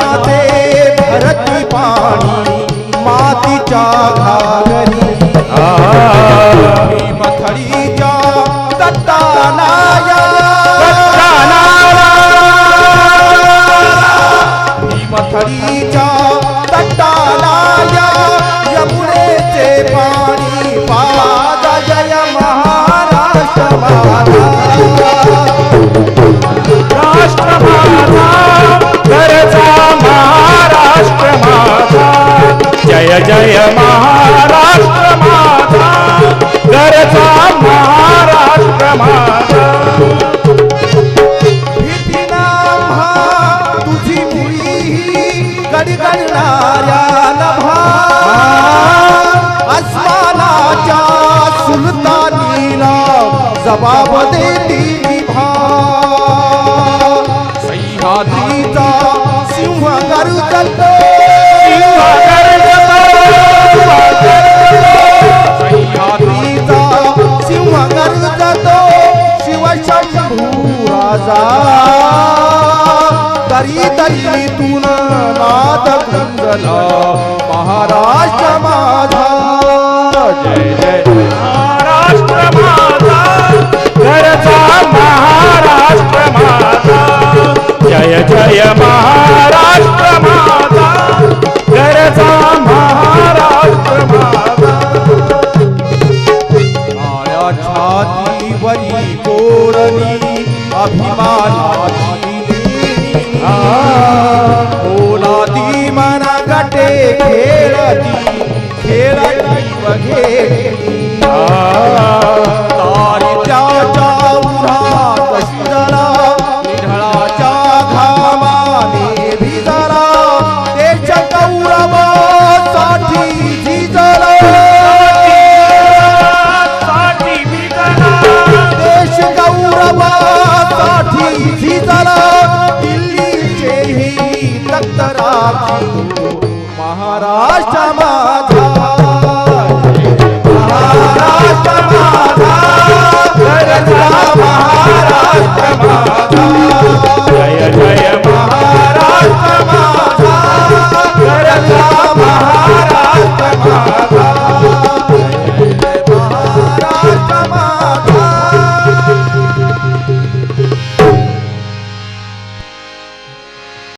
माते भरती पाणी मातीच्या घागरी. जय महाराष्ट्र माझा गरजा महाराष्ट्र माझा भीतीना म्हा तुझी मुळी गडगडणाऱ्या नभा अस्मानाच्या सुलतानीला जबाब देती निभा सह्याद्रीचा सिंह गरजतो सह्याद्रीचा राजा. तरी तरी तुन नाद गुंजला महाराष्ट्र माझा. जय जय. महाराष्ट्र माझा. गरजा महाराष्ट्र माझा. जय जय महा ओलादी मना गटे खेळती खेळती वघेली महाराष्ट्र माझा. महाराष्ट्र माझा.